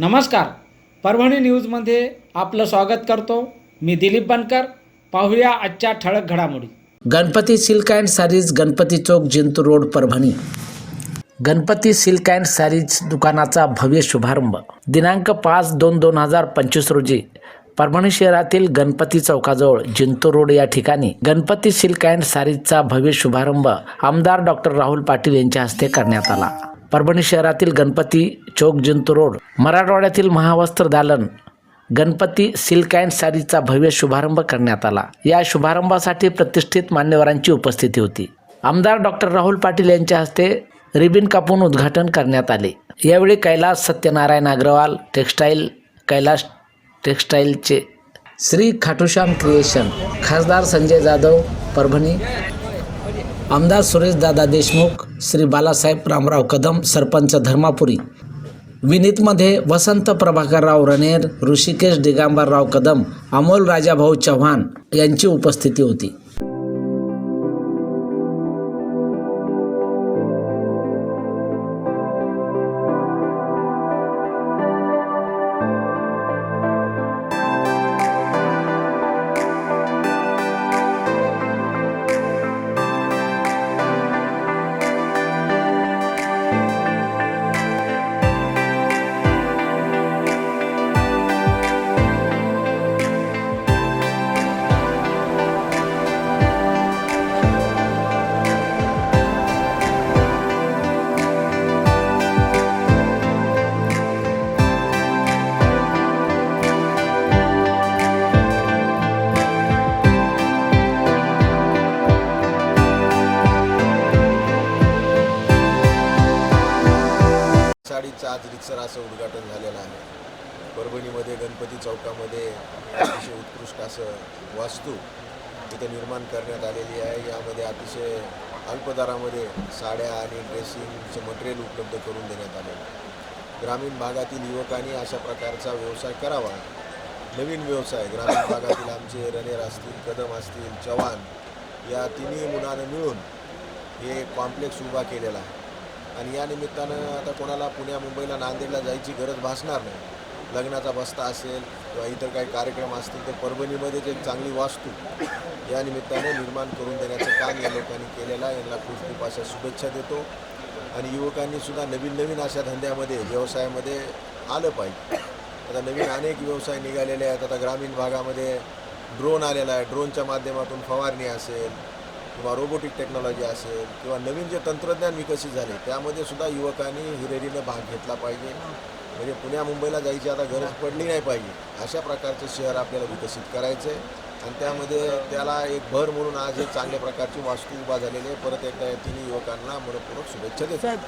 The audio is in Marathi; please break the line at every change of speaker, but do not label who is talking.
नमस्कार. परभणी न्यूजमध्ये आपलं स्वागत करतो. मी दिलीप बनकर. पाहूया आजच्या ठळक घडामोडी.
Ganpati silk and saris Ganpati Chowk Jintur road Parbhani. Ganpati silk and saris दुकानाचा भव्य शुभारंभ. दिनांक पाच दोन दोन हजार पंचवीस रोजी परभणी शहरातील गणपती चौकाजवळ जिंतूर रोड या ठिकाणी गणपती सिल्क अँड सारीजचा भव्य शुभारंभ आमदार डॉक्टर राहुल पाटील यांच्या हस्ते करण्यात आला. परभणी शहरातील गणपती चौक जंतू रोड मराठवाड्यातील महावस्त्र दालन गणपती सिल्क अँड सारीचा भव्य शुभारंभ करण्यात आला. या शुभारंभासाठी प्रतिष्ठित मान्यवरांची उपस्थिती होती. आमदार डॉक्टर राहुल पाटील यांच्या हस्ते रिबिन कापून उद्घाटन करण्यात आले. यावेळी कैलास सत्यनारायण अग्रवाल टेक्स्टाईल कैलास टेक्स्टाईलचे श्री खाटूश्याम क्रिएशन खासदार संजय जाधव परभणी आमदार सुरेशदादा देशमुख श्री बालासाहेब रामराव कदम सरपंच धर्मापुरी. विनीतमध्ये वसंत प्रभाकरराव रणेर ऋषिकेश दिगांबरराव कदम अमोल राजाभाऊ चव्हाण यांची उपस्थिती होती.
आज रितसर असं उद्घाटन झालेलं आहे. परभणीमध्ये गणपती चौकामध्ये अतिशय उत्कृष्ट असं वास्तू तिथे निर्माण करण्यात आलेली आहे. यामध्ये अतिशय अल्प दरामध्ये साड्या आणि ड्रेसिंगचं मटेरियल उपलब्ध करून देण्यात आले ग्रामीण भागातील युवकांनी अशा प्रकारचा व्यवसाय करावा. नवीन व्यवसाय ग्रामीण भागातील आमचे रणेर असतील कदम असतील चव्हाण या तिन्ही मुलांना मिळून हे कॉम्प्लेक्स उभा केलेला आहे. आणि या निमित्तानं आता कोणाला पुण्या मुंबईला नांदेडला जायची गरज भासणार नाही. लग्नाचा बस्ता असेल किंवा इतर काही कार्यक्रम असतील तर परभणीमध्येच एक चांगली वास्तू या निमित्ताने निर्माण करून देण्याचं काम या लोकांनी केलेलं आहे. यांना खूप खूप अशा शुभेच्छा देतो. आणि युवकांनीसुद्धा नवीन नवीन अशा धंद्यामध्ये व्यवसायामध्ये आलं पाहिजे. आता नवीन अनेक व्यवसाय निघालेले आहेत. आता ग्रामीण भागामध्ये ड्रोन आलेला आहे. ड्रोनच्या माध्यमातून फवारणी असेल किंवा रोबोटिक टेक्नॉलॉजी असेल किंवा नवीन जे तंत्रज्ञान विकसित झाले त्यामध्ये सुद्धा युवकांनी हिरेरीने भाग घेतला पाहिजे. म्हणजे पुण्या मुंबईला जायची आता गरज पडली नाही पाहिजे. अशा प्रकारचं शहर आपल्याला विकसित करायचं आहे आणि त्यामध्ये त्याला एक भर म्हणून आज एक चांगल्या प्रकारची वास्तू उभा झालेली आहे. परत एकदा या तिन्ही युवकांना मनपूर्वक शुभेच्छा
देतात